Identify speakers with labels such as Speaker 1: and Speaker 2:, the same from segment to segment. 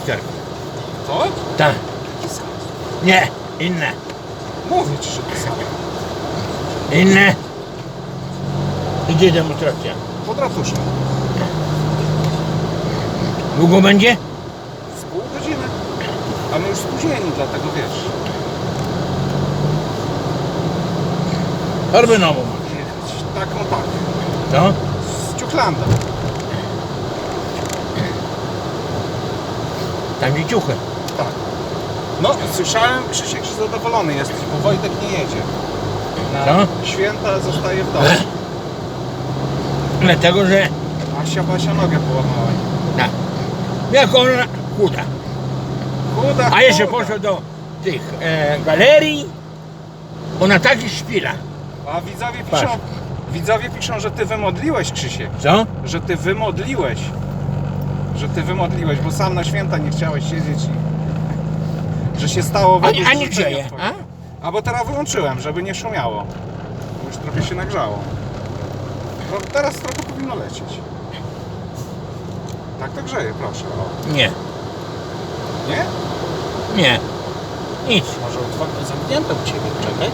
Speaker 1: lusterko.
Speaker 2: To?
Speaker 1: Tak. Nie, inne.
Speaker 2: Mówię ci, że samo.
Speaker 1: Inne. Idzie demonstracja.
Speaker 2: Pod ratuszem.
Speaker 1: Długo będzie?
Speaker 2: Z pół godziny. A my już spóźnieni, dlatego wiesz.
Speaker 1: Torbę nową.
Speaker 2: Jechać taką tak.
Speaker 1: Co?
Speaker 2: Z Ciuchlandem.
Speaker 1: Tam ciuchy.
Speaker 2: Tak. No, słyszałem, Krzysiek, że zadowolony jesteś, bo Wojtek nie jedzie. Na
Speaker 1: Co?
Speaker 2: święta zostaje w domu.
Speaker 1: Dlatego, że
Speaker 2: Asia Basia nogę połamała.
Speaker 1: tak. Jak ona chuda.
Speaker 2: Chuda,
Speaker 1: A jeszcze
Speaker 2: chuda.
Speaker 1: poszła do tych e, galerii. Ona tak szpila.
Speaker 2: A widzowie
Speaker 1: Patrz.
Speaker 2: piszą, widzowie piszą, że ty wymodliłeś, Krzysiek.
Speaker 1: Co?
Speaker 2: Że ty wymodliłeś. Że ty wymodliłeś, bo sam na święta nie chciałeś siedzieć i... Że się stało według
Speaker 1: a nie
Speaker 2: życzenia
Speaker 1: grzeje.
Speaker 2: twojego.
Speaker 1: A?
Speaker 2: A bo teraz wyłączyłem, żeby nie szumiało. Bo Już trochę się nagrzało. No teraz trochę powinno lecieć. Tak to grzeje, proszę. O.
Speaker 1: Nie,
Speaker 2: Nie?
Speaker 1: nie. Nic.
Speaker 3: Może otwarte zamknięte u Ciebie, czekaj.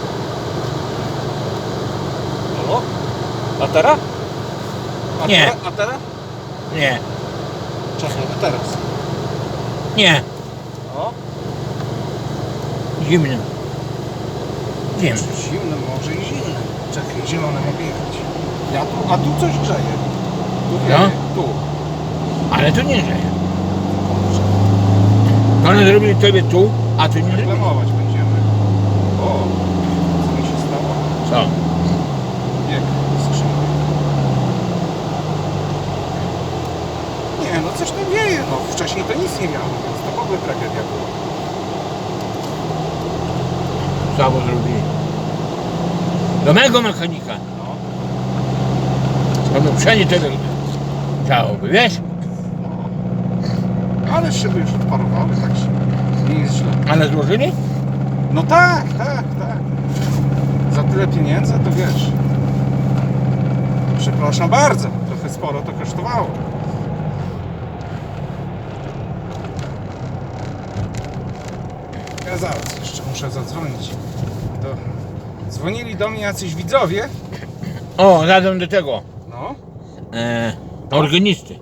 Speaker 3: Halo? A teraz?
Speaker 2: A
Speaker 1: Nie.
Speaker 2: Teraz, a teraz?
Speaker 1: Nie,
Speaker 2: A teraz.
Speaker 1: nie.
Speaker 2: O,
Speaker 1: Zimnym. Wiem.
Speaker 2: zimny, może i zimny. Czekaj, zielone mogę jechać. Ja tu, a tu coś grzeje. Tu
Speaker 1: No.
Speaker 2: wieje, tu.
Speaker 1: Ale to nie grzeje. One zrobili tobie tu, a tu nie zrobili.
Speaker 2: Reklamować będziemy. O, co mi się stało?
Speaker 1: Co?
Speaker 2: Bieg skrzynki. Nie, no coś tam wieje. No wcześniej to nic nie miało, więc to w ogóle tragedia była.
Speaker 1: Słabo zrobili. Do mego mechanika.
Speaker 2: No.
Speaker 1: By wszędzie tyle działoby, wiesz?
Speaker 2: Ale szyby już odparowały, tak się nie jest źle.
Speaker 1: Ale złożyli?
Speaker 2: No tak, tak, tak. Za tyle pieniędzy to wiesz. Przepraszam bardzo, trochę sporo to kosztowało. Ja zaraz jeszcze muszę zadzwonić. Do... Dzwonili do mnie jacyś widzowie.
Speaker 1: O, zatem do tego.
Speaker 2: No.
Speaker 1: E, organisty.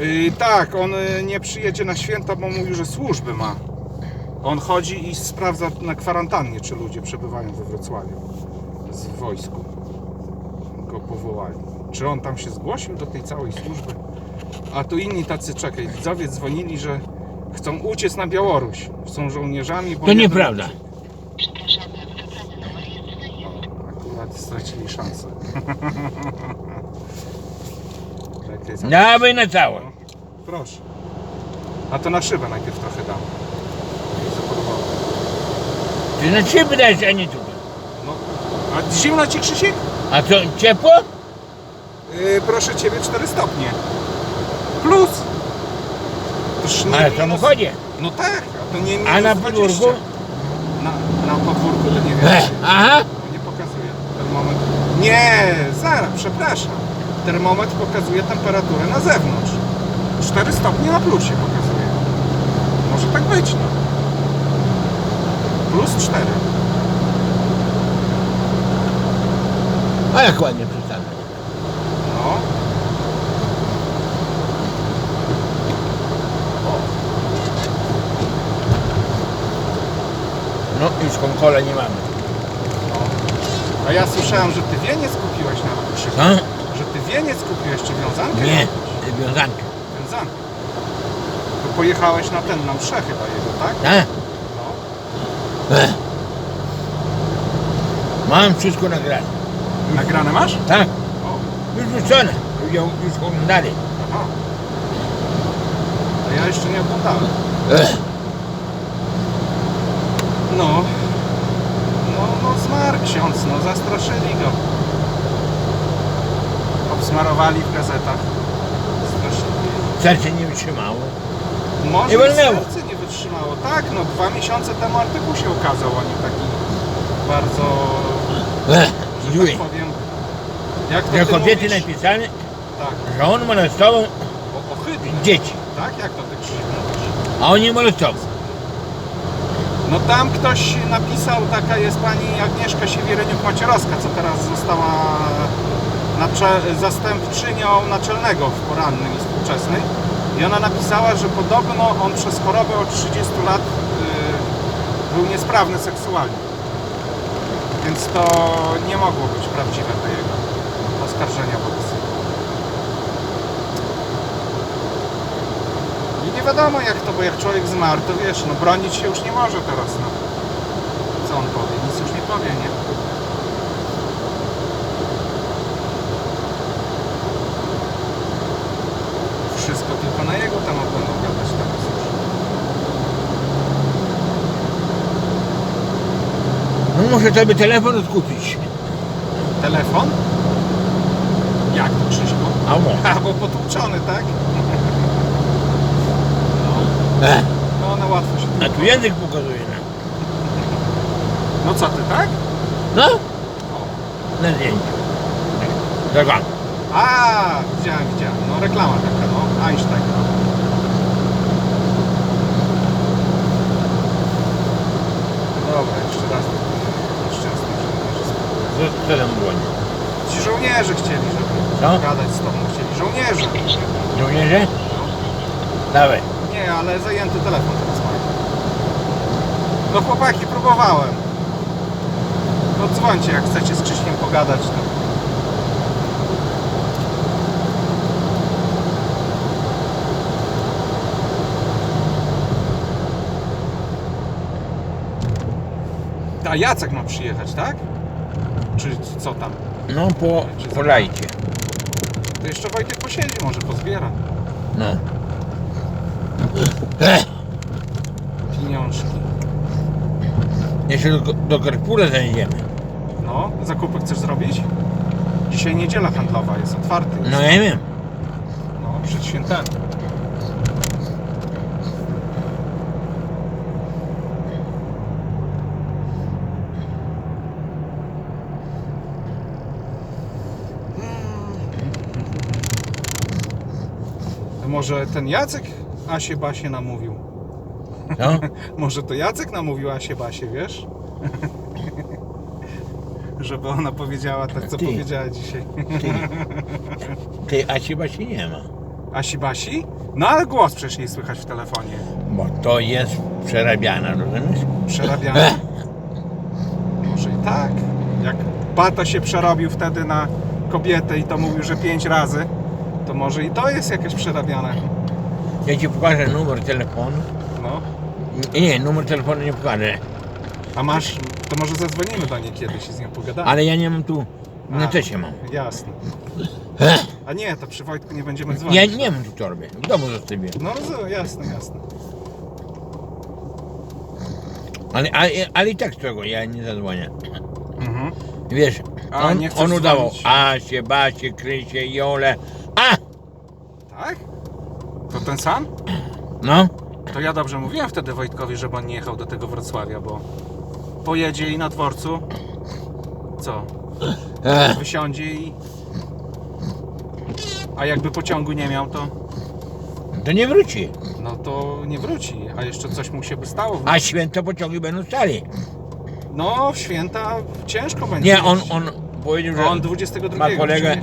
Speaker 2: Yy, tak, on y, nie przyjedzie na święta, bo mówił, że służby ma. On chodzi i sprawdza na kwarantannie, czy ludzie przebywają we Wrocławiu z wojsku. Go powołali. Czy on tam się zgłosił do tej całej służby? A tu inni tacy, czekaj, widzowie dzwonili, że chcą uciec na Białoruś. Są żołnierzami, bo
Speaker 1: To
Speaker 2: nie-
Speaker 1: nieprawda.
Speaker 2: Akurat stracili szansę.
Speaker 1: Dawaj na całe.
Speaker 2: Proszę. A to na szybę najpierw trochę dam. Się zaparowało.
Speaker 1: Ty na ciebie dajesz, a nie tu.
Speaker 2: No. A zimno ci Krzysiek?
Speaker 1: A co, ciepło?
Speaker 2: Yy, proszę ciebie 4 stopnie. Plus. Toż nie
Speaker 1: Ale w
Speaker 2: minus-
Speaker 1: samochodzie.
Speaker 2: No tak, a to nie minus
Speaker 1: A na
Speaker 2: 20.
Speaker 1: podwórku?
Speaker 2: Na, na podwórku to nie
Speaker 1: E,
Speaker 2: wiem.
Speaker 1: aha.
Speaker 2: Nie pokazuje termometr. Nie, zaraz, przepraszam. Termometr pokazuje temperaturę na zewnątrz. 4 stopnie na plusie pokazuje. Może tak być, no. Plus 4.
Speaker 1: A jak ładnie przedstawię.
Speaker 2: No.
Speaker 1: Konkola nie mamy.
Speaker 2: A ja słyszałem, że ty wieniec kupiłeś na krzyż.
Speaker 1: Co?
Speaker 2: Że ty wieniec kupiłeś, czy wiązankę?
Speaker 1: Nie,
Speaker 2: jakąś?
Speaker 1: wiązankę.
Speaker 2: Wiązankę. To pojechałeś na ten, na mszę chyba jego, tak?
Speaker 1: Tak?
Speaker 2: No.
Speaker 1: E. Mam wszystko nagrane.
Speaker 2: Nagrane masz?
Speaker 1: Tak?
Speaker 2: O,
Speaker 1: Już wrzucone. Ludzie już oglądali.
Speaker 2: aha. A ja jeszcze nie oglądałem.
Speaker 1: E.
Speaker 2: No. Ksiądz, no zastraszyli go. Obsmarowali w gazetach. Straszyli.
Speaker 1: Serce nie wytrzymało.
Speaker 2: Może
Speaker 1: Nie
Speaker 2: serce nie wytrzymało. Tak, no dwa miesiące temu artykuł się ukazał o nim taki bardzo,
Speaker 1: E.
Speaker 2: że tak powiem, jak to
Speaker 1: Dla
Speaker 2: ty
Speaker 1: kobiety
Speaker 2: mówisz?
Speaker 1: napisane,
Speaker 2: Tak,
Speaker 1: że on molestował
Speaker 2: o, ohydne.
Speaker 1: dzieci.
Speaker 2: Tak, jak to ty mówisz?
Speaker 1: A oni molestował.
Speaker 2: No tam ktoś napisał, taka jest pani Agnieszka Siewieryniuk-Macierowska, co teraz została zastępczynią naczelnego w porannym i współczesnej. I ona napisała, że podobno on przez chorobę od 30 lat y, był niesprawny seksualnie. Więc to nie mogło być prawdziwe te jego oskarżenia wobec niego. I nie wiadomo jak to, bo jak człowiek zmarł, to wiesz, no bronić się już nie może teraz, no. Co on powie? Nic już nie powie, nie? Wszystko tylko na jego temat będą gadać teraz już.
Speaker 1: No muszę sobie telefon odkupić.
Speaker 2: Telefon? Jak to Krzyśku?
Speaker 1: A
Speaker 2: bo potłuczony, tak?
Speaker 1: E,
Speaker 2: No one łatwo się...
Speaker 1: a tu język pokazuje. No,
Speaker 2: No co ty, tak?
Speaker 1: no
Speaker 2: O.
Speaker 1: na zdjęciu. Taka.
Speaker 2: A, widziałem, widziałem. No reklama taka, no. Einstein. No. Dobra, jeszcze raz. Żołnierze spróbuję.
Speaker 1: Co co tam było?
Speaker 2: Ci żołnierze chcieli, żeby
Speaker 1: Co?
Speaker 2: gadać z tobą. Chcieli żołnierze.
Speaker 1: Żołnierze? Dawaj.
Speaker 2: Nie, ale zajęty telefon teraz mają. No chłopaki, próbowałem. No dzwońcie, jak chcecie z Krzyśkiem pogadać. To... A Jacek ma przyjechać, tak? Czy co tam?
Speaker 1: No po, polajcie.
Speaker 2: To jeszcze Wojtek posiedzi, może pozbiera
Speaker 1: No.
Speaker 2: Pieniążki.
Speaker 1: jeszcze do, do Carrefoura zajdziemy.
Speaker 2: No, zakupy chcesz zrobić? Dzisiaj niedziela handlowa jest, otwarty.
Speaker 1: No ja wiem.
Speaker 2: No, przed świętami. To Może ten Jacek Asie Basie namówił?
Speaker 1: No.
Speaker 2: Może to Jacek namówił Asie Basie, wiesz? Żeby ona powiedziała tak, co
Speaker 1: Ty.
Speaker 2: powiedziała dzisiaj.
Speaker 1: Ty, ty a się nie ma.
Speaker 2: Asi Basi? No ale głos przecież jej słychać w telefonie.
Speaker 1: Bo to jest przerabiana, rozumiesz?
Speaker 2: Przerabiane? Może i tak. Jak Bata się przerobił wtedy na kobietę i to mówił, że pięć razy, to może i to jest jakieś przerabiane.
Speaker 1: Ja ci pokażę numer telefonu.
Speaker 2: No.
Speaker 1: Nie, numer telefonu nie pokażę.
Speaker 2: A masz, to może zadzwonimy do niej kiedyś i z nią pogadamy.
Speaker 1: Ale ja nie mam tu,
Speaker 2: A,
Speaker 1: na tesie mam.
Speaker 2: Jasne. A nie, to przy Wojtku nie będziemy dzwonić.
Speaker 1: Ja nie mam tu torby. W domu zostawię.
Speaker 2: No rozumiem, jasne, jasne.
Speaker 1: Ale, ale, ale i tak z tego ja nie zadzwonię.
Speaker 2: Mhm.
Speaker 1: Wiesz,
Speaker 2: A,
Speaker 1: on,
Speaker 2: nie chcesz
Speaker 1: on udawał
Speaker 2: dzwonić?
Speaker 1: Asie, Basie, Krysie, Jole.
Speaker 2: Ten sam?
Speaker 1: No,
Speaker 2: To ja dobrze mówiłem wtedy Wojtkowi, żeby on nie jechał do tego Wrocławia, bo pojedzie i na dworcu co? Wysiądzie i... A jakby pociągu nie miał, to
Speaker 1: to nie wróci.
Speaker 2: no to nie wróci, a jeszcze coś mu się by stało.
Speaker 1: A święto pociągi będą stali.
Speaker 2: No, w święta ciężko będzie.
Speaker 1: Nie, on, on powiedział, że
Speaker 2: On 22
Speaker 1: ma kolegę.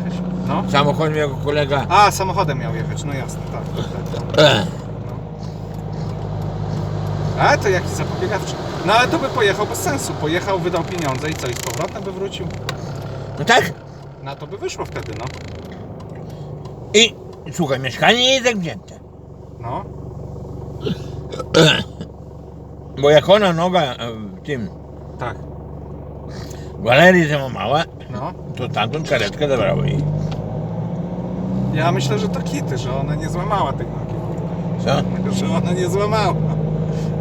Speaker 2: No.
Speaker 1: samochodem jako kolega.
Speaker 2: A, samochodem miał jechać, no jasne, tak. tak, tak. A, to jaki zapobiegawczy. No ale to by pojechał bez sensu. Pojechał, wydał pieniądze i co, i z powrotem by wrócił?
Speaker 1: no tak.
Speaker 2: Na to by wyszło wtedy, no.
Speaker 1: I słuchaj, mieszkanie jest zamknięte.
Speaker 2: No,
Speaker 1: Bo jak ona noga e, w tym
Speaker 2: tak.
Speaker 1: galerii załamała,
Speaker 2: No.
Speaker 1: to tamtą karetkę zabrało jej.
Speaker 2: Ja myślę, że to kity, że ona nie złamała tej nogi.
Speaker 1: Co?
Speaker 2: Że ona nie złamała.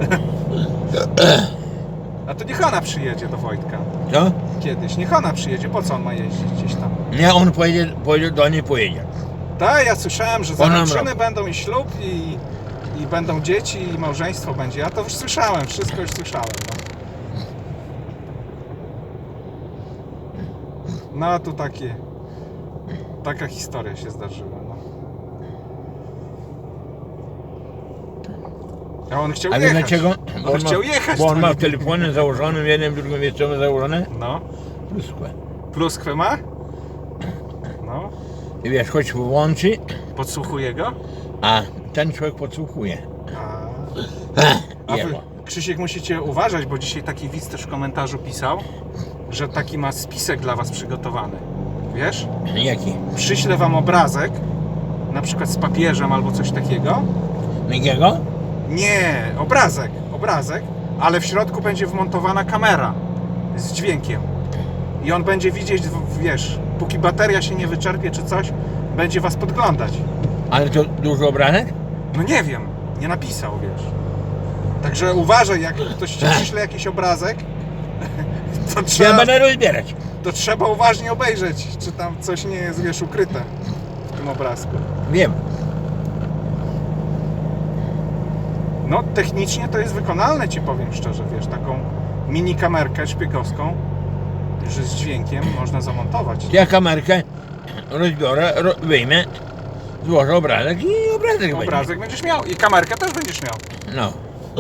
Speaker 2: A to niech ona przyjedzie do Wojtka.
Speaker 1: Co?
Speaker 2: Kiedyś. Niech ona przyjedzie. Po co on ma jeździć gdzieś tam?
Speaker 1: Nie, on pojedzie, pojedzie do niej pojedzie.
Speaker 2: Tak, ja słyszałem, że
Speaker 1: roku.
Speaker 2: będą i ślub i, i będą dzieci i małżeństwo będzie. Ja to już słyszałem, wszystko już słyszałem. No, no a tu takie... Taka historia się zdarzyła. No. A on chciał
Speaker 1: A wiesz
Speaker 2: jechać.
Speaker 1: dlaczego?
Speaker 2: On, chciał
Speaker 1: ma,
Speaker 2: jechać.
Speaker 1: Bo on
Speaker 2: to
Speaker 1: ma
Speaker 2: nie-
Speaker 1: w telefonie założonym, jednym, drugim założone?
Speaker 2: No.
Speaker 1: Pluskwę.
Speaker 2: Pluskwę ma? No.
Speaker 1: I wiesz, choć włączy,
Speaker 2: Podsłuchuje go?
Speaker 1: a ten człowiek podsłuchuje.
Speaker 2: A, a wy. Krzysiek, musicie uważać, bo dzisiaj taki widz też w komentarzu pisał, że taki ma spisek dla was przygotowany. Wiesz?
Speaker 1: Jaki?
Speaker 2: Przyślę wam obrazek, na przykład z papieżem albo coś takiego.
Speaker 1: Jakiego?
Speaker 2: Nie, obrazek, obrazek, ale w środku będzie wmontowana kamera z dźwiękiem. I on będzie widzieć, wiesz, póki bateria się nie wyczerpie czy coś, będzie was podglądać.
Speaker 1: Ale to duży obranek?
Speaker 2: No nie wiem, nie napisał, wiesz. Także uważaj, jak ktoś ci przyśle jakiś obrazek, to
Speaker 1: Ja
Speaker 2: trzeba,
Speaker 1: będę rozbierać.
Speaker 2: to trzeba uważnie obejrzeć, czy tam coś nie jest, wiesz, ukryte w tym obrazku.
Speaker 1: Wiem.
Speaker 2: No, technicznie to jest wykonalne, ci powiem szczerze, wiesz, taką mini kamerkę szpiegowską, że z dźwiękiem można zamontować.
Speaker 1: Ja kamerkę rozbiorę, ro, wyjmę, złożę obrazek i obrazek
Speaker 2: Obrazek będziesz miał i kamerkę też będziesz miał.
Speaker 1: będzie. No,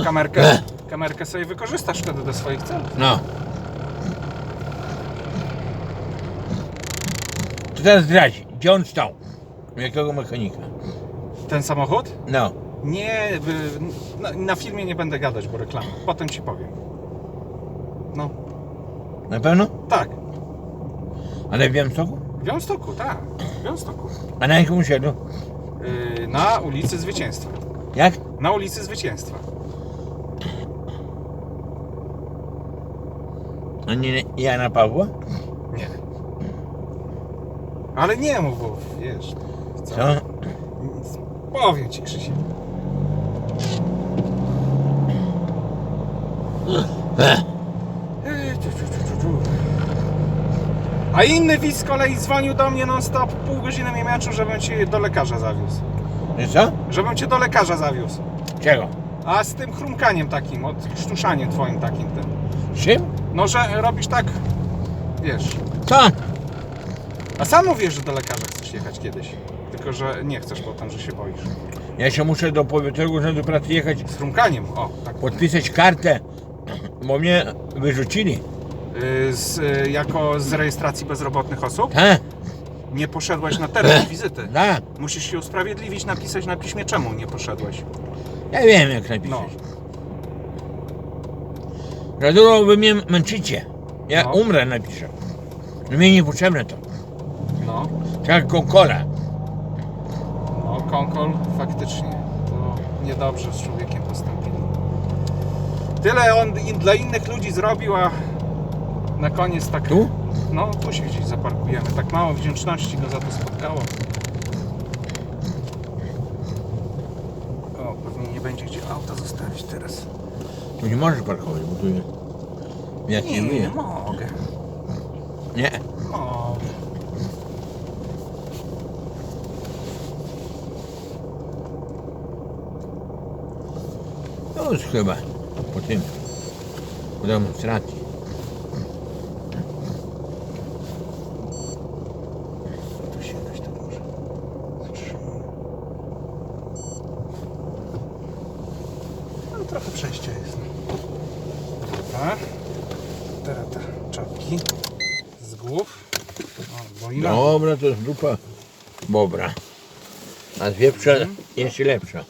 Speaker 2: Kamerkę, kamerkę sobie wykorzystasz wtedy do swoich celów.
Speaker 1: no. To teraz zdradzi, gdzie on stał? U jakiego mechanika?
Speaker 2: Ten samochód?
Speaker 1: No.
Speaker 2: Nie, wy- na, na filmie nie będę gadać, bo reklama. Potem ci powiem. No,
Speaker 1: Na pewno?
Speaker 2: tak.
Speaker 1: Ale w Białymstoku?
Speaker 2: W Białymstoku, tak. W Białymstoku.
Speaker 1: A na jakim osiedlu?
Speaker 2: Yy, na ulicy Zwycięstwa.
Speaker 1: Jak?
Speaker 2: Na ulicy Zwycięstwa.
Speaker 1: A nie Jana Pawła?
Speaker 2: Nie. Ale nie mów, bo wiesz.
Speaker 1: Co?
Speaker 2: Powiem ci, Krzysiek. A inny widz z kolei dzwonił do mnie non stop pół godziny mnie męczył, żebym cię do lekarza zawiózł.
Speaker 1: Że co?
Speaker 2: Żebym cię do lekarza zawiózł.
Speaker 1: Czego?
Speaker 2: A z tym chrumkaniem takim, od sztuszaniem twoim takim tym.
Speaker 1: Czym?
Speaker 2: No, że robisz tak, wiesz.
Speaker 1: Co?
Speaker 2: A sam mówisz, że do lekarza chcesz jechać kiedyś. Tylko, że nie chcesz potem, że się boisz.
Speaker 1: Ja się muszę do powiatowego urzędu pracy jechać,
Speaker 2: Z chrumkaniem, o, tak.
Speaker 1: podpisać kartę, bo mnie wyrzucili.
Speaker 2: Y, Z, y, jako z rejestracji bezrobotnych osób
Speaker 1: Ha?
Speaker 2: nie poszedłeś na termin wizyty.
Speaker 1: Da.
Speaker 2: Musisz się usprawiedliwić, napisać na piśmie, czemu nie poszedłeś.
Speaker 1: Ja wiem jak napisać.
Speaker 2: No,
Speaker 1: Za dużo wy mnie męczycie. Ja
Speaker 2: No.
Speaker 1: umrę napiszę. Mnie niepotrzebne to.
Speaker 2: no,
Speaker 1: Tak Coca-Cola.
Speaker 2: no, konkol faktycznie. To niedobrze z człowiekiem postąpili. Tyle on in, dla innych ludzi zrobił, a na koniec tak...
Speaker 1: Tu?
Speaker 2: No, tu się gdzieś zaparkujemy. Tak mało wdzięczności go za to spotkało. O, pewnie nie będzie gdzie auta zostawić teraz.
Speaker 1: Tu nie możesz parkować, bo tu jest... Jak nie,
Speaker 2: Nie,
Speaker 1: nie,
Speaker 2: mogę.
Speaker 1: nie.
Speaker 2: Mogę.
Speaker 1: To już chyba po tym. Po demonstracji.
Speaker 2: Tu się jakoś może zatrzymamy. No trochę przejścia jest. Dobra. Teraz te czapki z głów. O.
Speaker 1: Dobra, to jest dupa bobra. A z wieprza jeszcze lepsza.